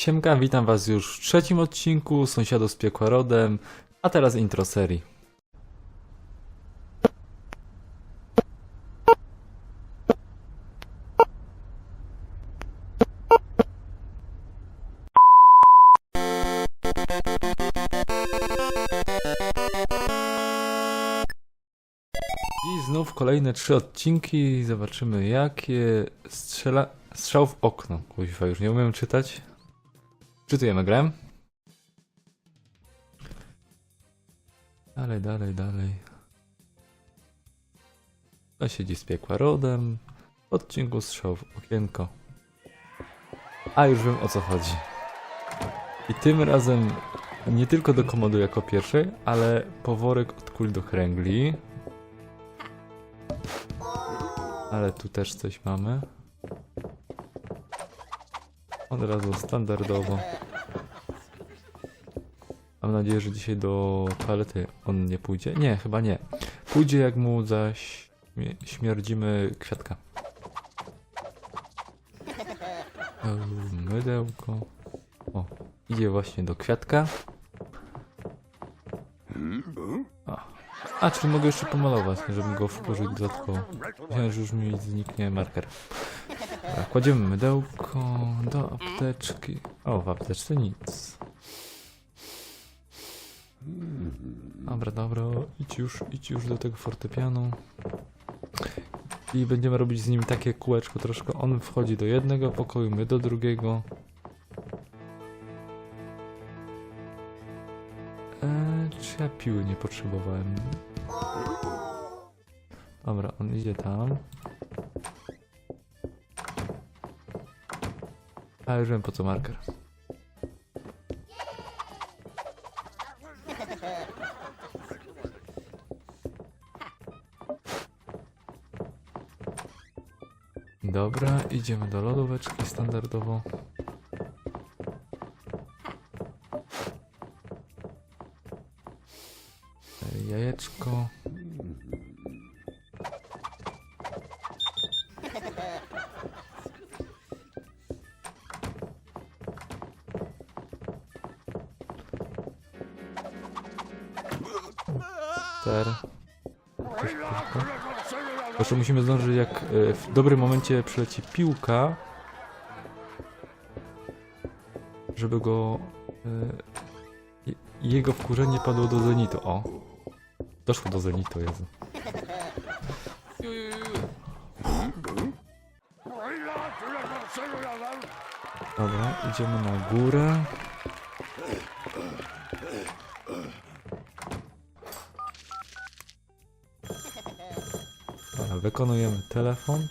Siemka, witam was już w trzecim odcinku Sąsiadów z Piekła Rodem, a teraz intro serii. Dziś znów kolejne trzy odcinki, zobaczymy jakie strzela... Strzał w okno. Kuźwa, już nie umiem czytać. Czytujemy grę. Dalej, dalej, dalej. To siedzi z piekła rodem. W odcinku strzał w okienko. A już wiem o co chodzi. I tym razem nie tylko do komodu jako pierwszej, ale poworek od kul do kręgli. Ale tu też coś mamy. Od razu standardowo. Mam nadzieję, że dzisiaj do toalety on nie pójdzie. Nie, chyba nie. Pójdzie jak mu zaś śmierdzimy kwiatka. Mydełko. O, idzie właśnie do kwiatka. A, a czyli mogę jeszcze pomalować, żeby go wkurzyć dodatkowo. Myślałem, że już mi zniknie marker. Dobra, kładziemy mydełko do apteczki. O, w apteczce nic. Dobra, dobra, idź już, idź już do tego fortepianu. I będziemy robić z nim takie kółeczko troszkę. On wchodzi do jednego pokoju, my do drugiego. Eee, czy ja piły nie potrzebowałem? Dobra, on idzie tam. A już wiem po co marker. Dobra, idziemy do lodóweczki standardowo. Jajeczko. Jeszcze musimy zdążyć, jak e, w dobrym momencie przyleci piłka, żeby go. e, je- Jego wkurzenie padło do zenitu. O! Doszło do zenitu, Jezu. Dobra, idziemy na górę. Wykonujemy telefon.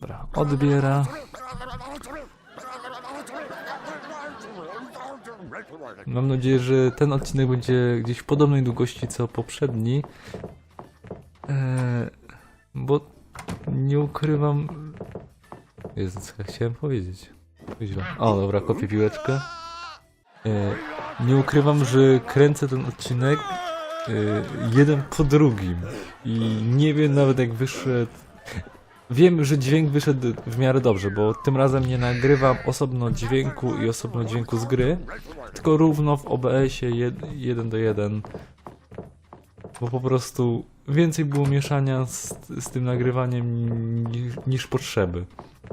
Dobra, odbiera. Mam nadzieję, że ten odcinek będzie gdzieś w podobnej długości co poprzedni. Eee, bo nie ukrywam. Jezu, co ja chciałem powiedzieć. Źle. O, dobra, kopię piłeczkę. E, nie ukrywam, że kręcę ten odcinek e, jeden po drugim. I nie wiem nawet jak wyszedł. Wiem, że dźwięk wyszedł w miarę dobrze, bo tym razem nie nagrywam osobno dźwięku i osobno dźwięku z gry, tylko równo w OBS-ie jed, jeden do jeden. Bo po prostu więcej było mieszania z, z tym nagrywaniem niż, niż potrzeby.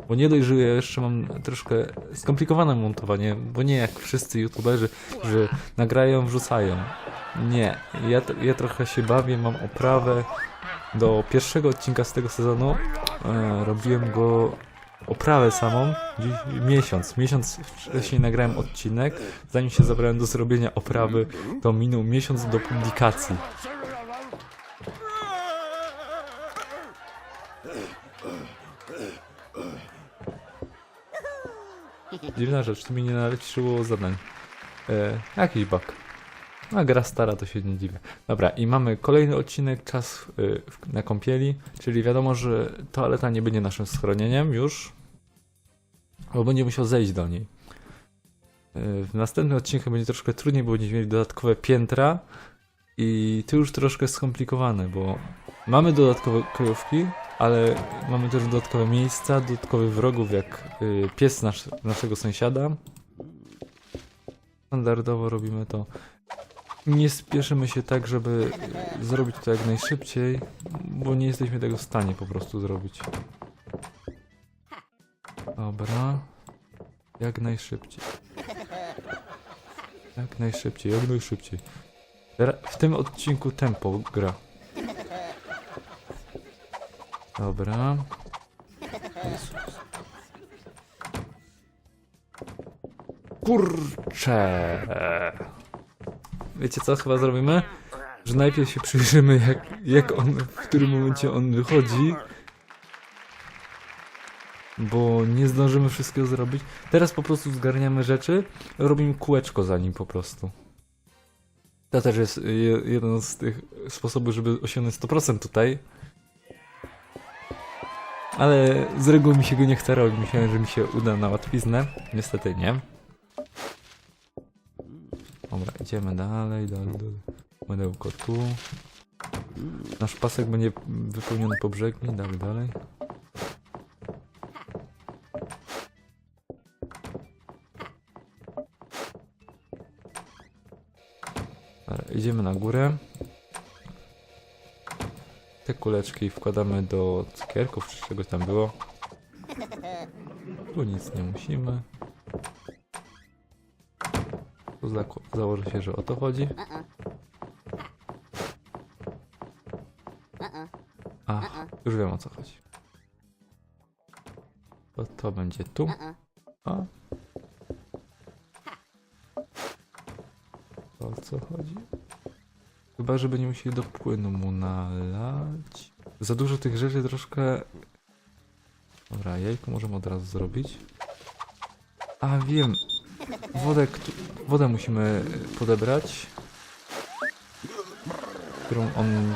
Bo nie dość, że ja jeszcze mam troszkę skomplikowane montowanie, bo nie jak wszyscy youtuberzy, że nagrają, wrzucają. Nie, ja, ja trochę się bawię, mam oprawę. Do pierwszego odcinka z tego sezonu e, robiłem go oprawę samą miesiąc. Miesiąc wcześniej nagrałem odcinek, zanim się zabrałem do zrobienia oprawy, to minął miesiąc do publikacji. Dziwna rzecz, tu mi nie naleciło zadań. E, jakiś bug. A gra stara, to się nie dziwię. Dobra, i mamy kolejny odcinek, czas w- na kąpieli, czyli wiadomo, że toaleta nie będzie naszym schronieniem już, bo będzie musiał zejść do niej. Y, w następnym odcinku będzie troszkę trudniej, bo będziemy mieli dodatkowe piętra I to już troszkę skomplikowane, bo mamy dodatkowe kryjówki, ale mamy też dodatkowe miejsca, dodatkowych wrogów, jak y, pies nasz, naszego sąsiada. Standardowo robimy to. Nie spieszymy się tak, żeby y, zrobić to jak najszybciej, bo nie jesteśmy tego w stanie po prostu zrobić. Dobra. Jak najszybciej. Jak najszybciej, jak najszybciej. W tym odcinku tempo gra. Dobra. Kurcze. Wiecie co chyba zrobimy? Że najpierw się przyjrzymy jak, jak on, w którym momencie on wychodzi. Bo nie zdążymy wszystkiego zrobić. Teraz po prostu zgarniamy rzeczy, robimy kółeczko za nim po prostu. To też jest je, jeden z tych sposobów, żeby osiągnąć 100% tutaj. Ale z reguły mi się go nie chce robić. Myślałem, że mi się uda na łatwiznę. Niestety nie. Dobra, idziemy dalej, dalej, dalej. Mydełko tu. Nasz pasek będzie wypełniony po brzegi, dalej, dalej. Idziemy na górę. Te kuleczki wkładamy do cukierków, czy czegoś tam było. Tu nic nie musimy. Tu zako- założę się, że o to chodzi. A, już wiem o co chodzi. To to będzie tu. A. Chyba, żeby nie musieli do płynu mu nalać. Za dużo tych rzeczy troszkę... Dobra, jajko możemy od razu zrobić. A, wiem. Wodę, wodę musimy podebrać. Którą on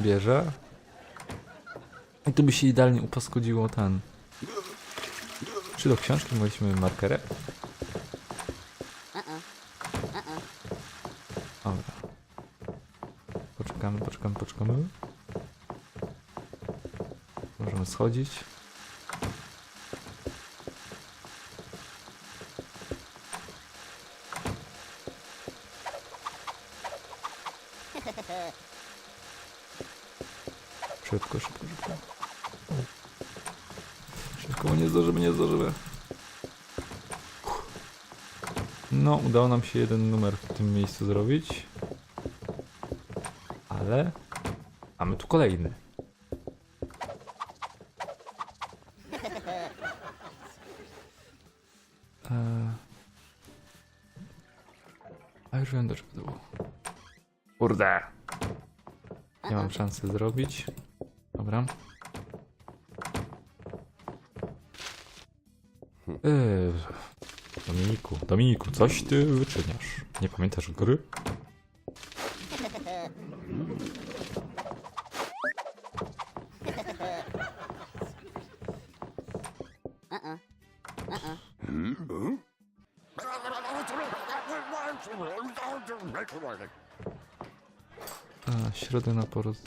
bierze. I tu by się idealnie upaskudziło ten. Czy do książki mogliśmy markerem? Dobra. Poczekamy, poczekamy. Możemy schodzić. Szybko, szybko, szybko. Szybko, nie zdążymy, nie zdążymy. No, udało nam się jeden numer w tym miejscu zrobić. Ale mamy tu kolejny. Eee. A już wiem do czego to było. Kurde. Nie mam szansy zrobić. Dobra. Eee, Dominiku, Dominiku, coś ty wyczyniasz. Nie pamiętasz gry? Środę na poroz...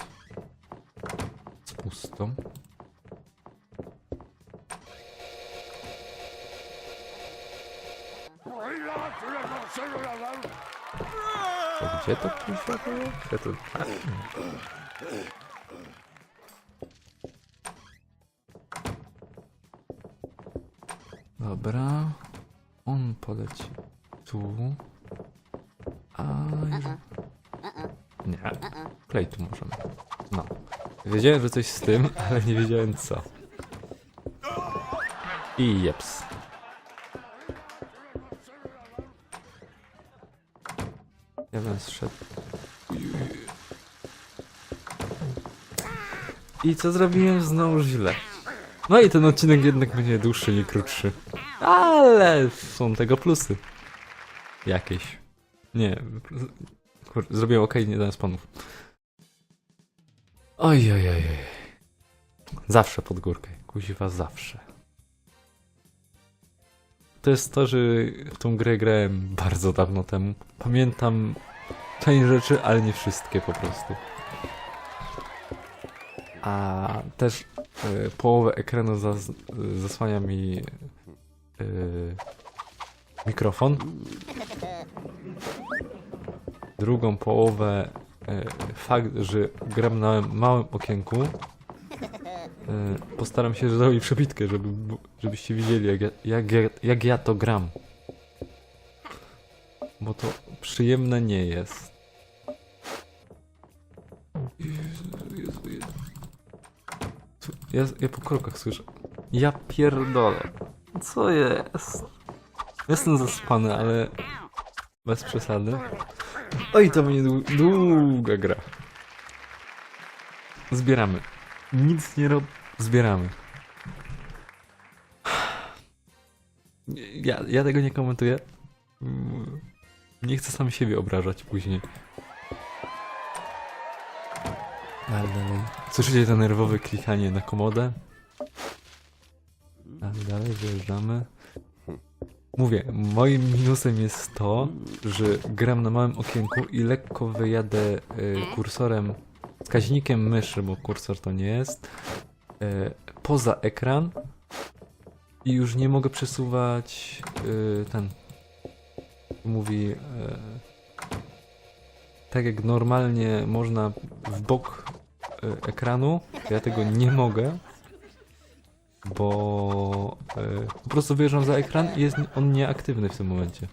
z pustą. To gdzie to tu światło? Gdzie to... Dobra. On poleci tu. A już... Nie. Klej tu możemy. No. Wiedziałem, że coś z tym, ale nie wiedziałem co. I jeps. Ja bym zszedł. I co zrobiłem? Znowu źle. No i ten odcinek jednak będzie dłuższy, nie krótszy. Ale są tego plusy. Jakieś. Nie. Zrobiłem ok, nie dałem sponów. Oj, oj, oj. Zawsze pod górkę. Kuziwa zawsze. To jest to, że w tą grę grałem bardzo dawno temu. Pamiętam część rzeczy, ale nie wszystkie po prostu. A też y, połowę ekranu zas, zasłania mi y, mikrofon. Drugą połowę fakt, że gram na małym okienku. Y, postaram się zrobić przebitkę, żeby, żebyście widzieli jak ja, jak, ja, jak ja to gram. Bo to przyjemne nie jest. Ja, ja po krokach słyszę. Ja pierdolę. Co jest? Jestem zaspany, ale bez przesady. Oj, to będzie dłu- długa gra. Zbieramy. Nic nie rob... Zbieramy. Ja, ja tego nie komentuję. Nie chcę sam siebie obrażać później. Ale dalej. Słyszycie to nerwowe klikanie na komodę? Ale dalej wyjeżdżamy. Mówię, moim minusem jest to, że gram na małym okienku i lekko wyjadę y, kursorem, wskaźnikiem myszy, bo kursor to nie jest, y, poza ekran i już nie mogę przesuwać y, ten, mówi, y, tak jak normalnie można w bok ekranu, ja tego nie mogę, bo y, po prostu wyjeżdżam za ekran i jest on nieaktywny w tym momencie.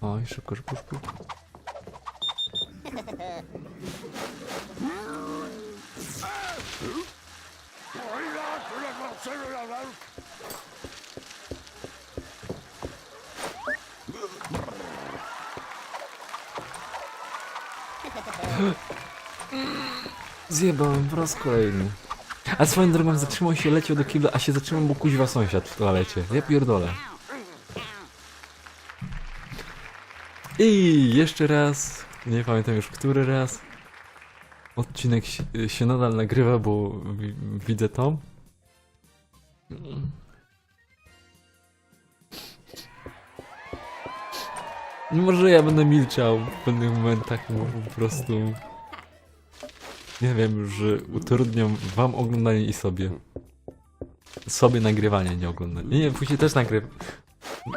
Oj, szybko, szybko, szybko. Zjebałem po raz kolejny. A swoją drogą zatrzymał się, leciał do kibla, a się zatrzymał, bo kuźwa sąsiad w toalecie. Ja pierdolę. I jeszcze raz, nie pamiętam już który raz, odcinek się, nadal nagrywa, bo wi widzę to. Może ja będę milczał w pewnych momentach, bo po prostu nie wiem, że utrudniam wam oglądanie i sobie. Sobie nagrywanie, nie oglądanie. Nie, nie, później też nagrywam.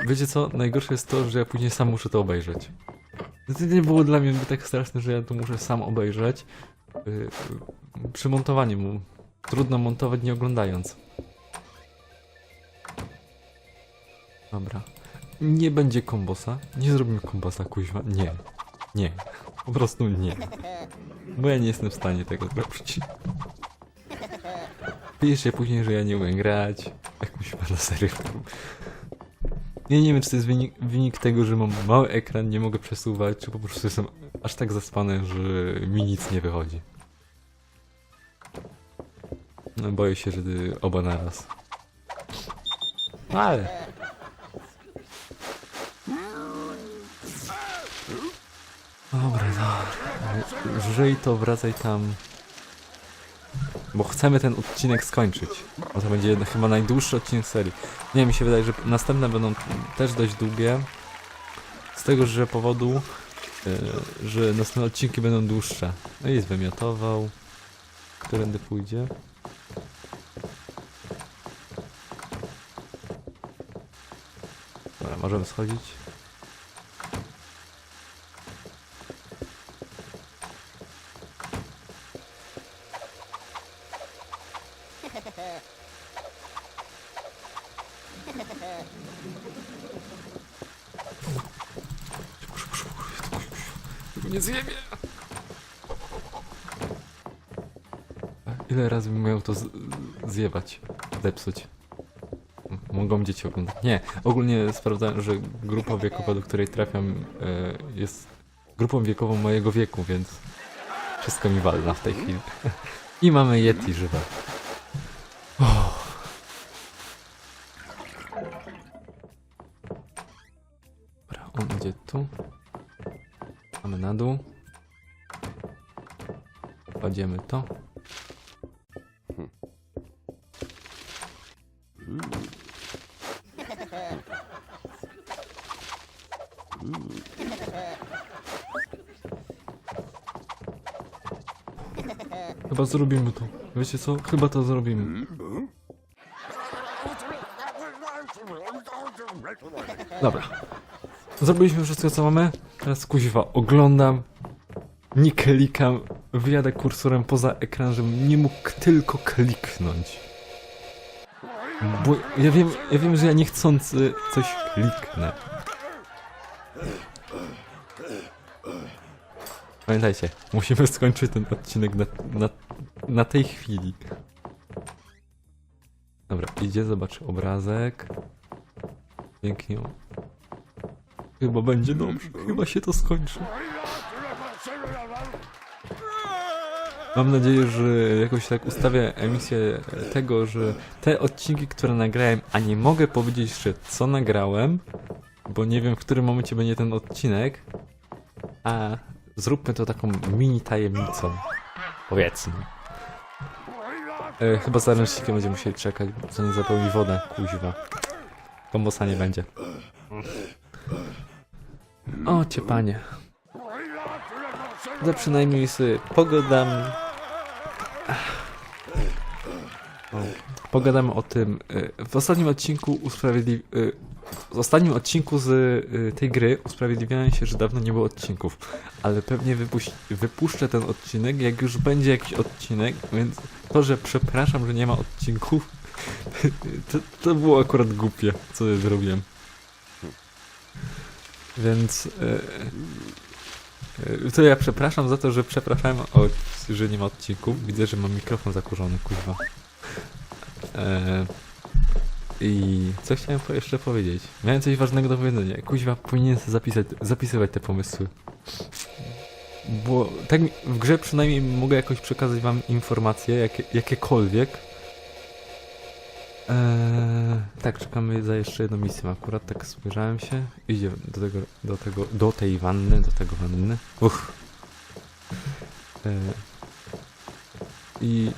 Wiecie co? Najgorsze jest to, że ja później sam muszę to obejrzeć. No To nie było dla mnie tak straszne, że ja to muszę sam obejrzeć. Yy, przy montowaniu mu. Trudno montować nie oglądając. Dobra. Nie będzie kombosa. Nie zrobimy kombosa, kuźwa. Nie. Nie. Po prostu nie. Bo ja nie jestem w stanie tego zrobić. Piszcie później, że ja nie umiem grać. Jakąś na serio. Ja nie wiem, czy to jest wynik, wynik tego, że mam mały ekran, nie mogę przesuwać, czy po prostu jestem aż tak zaspany, że mi nic nie wychodzi. No, boję się, że oba naraz. Ale... Dobra, dobra. Żyj to, wracaj tam. Bo chcemy ten odcinek skończyć. Bo to będzie chyba najdłuższy odcinek serii. Nie, mi się wydaje, że następne będą też dość długie. Z tego, że powodu, yy, że następne odcinki będą dłuższe. No i jest wymiotował. Którędy pójdzie? Dobra, możemy schodzić. Zjebie. Ile razy bym miał to zjebać, zepsuć? M- Mogą dzieci oglądać. Nie, ogólnie sprawdzałem, że grupa wiekowa, do której trafiam, e, jest grupą wiekową mojego wieku, więc wszystko mi walna w tej chwili. I mamy Yeti żywe. Oh. Dobra, on idzie tu. Na dół. kładziemy to. Chyba zrobimy to. Wiecie co? Chyba to zrobimy. Dobra. Zrobiliśmy wszystko co mamy. Teraz kuźwa oglądam. Nie klikam. Wyjadę kursorem poza ekran, żebym nie mógł tylko kliknąć. Bo ja wiem, ja wiem, że ja niechcący coś kliknę. Pamiętajcie, musimy skończyć ten odcinek na, na, na tej chwili. Dobra, idzie, zobacz obrazek. Pięknie. Chyba będzie dobrze, chyba się to skończy. Mam nadzieję, że jakoś tak ustawię emisję tego, że te odcinki, które nagrałem, a nie mogę powiedzieć jeszcze co nagrałem, bo nie wiem w którym momencie będzie ten odcinek, a zróbmy to taką mini tajemnicą. Powiedzmy. E, chyba za ręcznikiem będziemy musieli czekać, co nie zapełni wodę, kuźwa. Kombosa nie będzie. O, cię panie. Przynajmniej sobie pogadam. O, pogadam o tym. y, W ostatnim odcinku usprawiedliw... y, W ostatnim odcinku z y, tej gry usprawiedliwiałem się, że dawno nie było odcinków. Ale pewnie wypuś... wypuszczę ten odcinek, jak już będzie jakiś odcinek, więc to, że przepraszam, że nie ma odcinków, to, to było akurat głupie, co ja zrobiłem. Więc... y, E, To ja przepraszam za to, że przepraszałem, o, że nie ma odcinków. Widzę, że mam mikrofon zakurzony, kuźwa. E, I co chciałem jeszcze powiedzieć? Miałem coś ważnego do powiedzenia. Kuźwa, powinien zapisać, zapisywać te pomysły. Bo tak w grze przynajmniej mogę jakoś przekazać wam informacje, jakie, jakiekolwiek. Eee, tak, czekamy za jeszcze jedną misję. Akurat tak spojrzałem się. Idzie do tego, do tego, do tej wanny, do tego wanny. Uff. Eee, I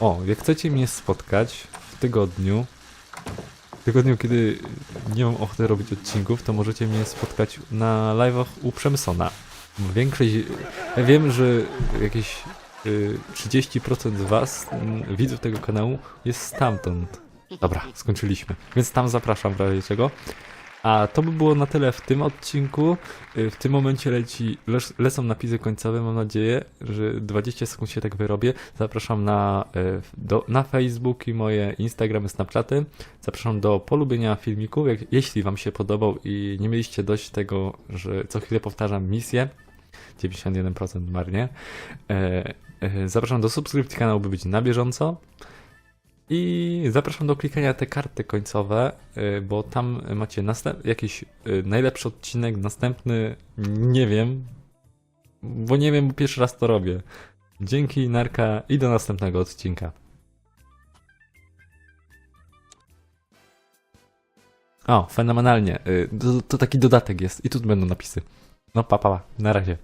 o, jak chcecie mnie spotkać w tygodniu, w tygodniu, kiedy nie mam ochoty robić odcinków, to możecie mnie spotkać na live'ach u Przemysona. Większość, ja wiem, że jakieś y, 30% z was, mm, widzów tego kanału, jest stamtąd. Dobra, skończyliśmy. Więc tam zapraszam w razie czego. A to by było na tyle w tym odcinku. Y, W tym momencie leci, lec- lecą napisy końcowe. Mam nadzieję, że 20 sekund się tak wyrobię. Zapraszam na, y, do, na Facebook i moje Instagramy, Snapchaty. Zapraszam do polubienia filmików. Jak, jeśli Wam się podobał i nie mieliście dość tego, że co chwilę powtarzam misję, 91% marnie. E, e, zapraszam do subskrypcji kanału, by być na bieżąco. I zapraszam do klikania te karty końcowe, y, bo tam macie jakiś y, najlepszy odcinek, następny nie wiem, bo nie wiem, bo pierwszy raz to robię. Dzięki, narka i do następnego odcinka. O, fenomenalnie. Y, To, to taki dodatek jest i tu będą napisy. No pa, pa, pa. na razie.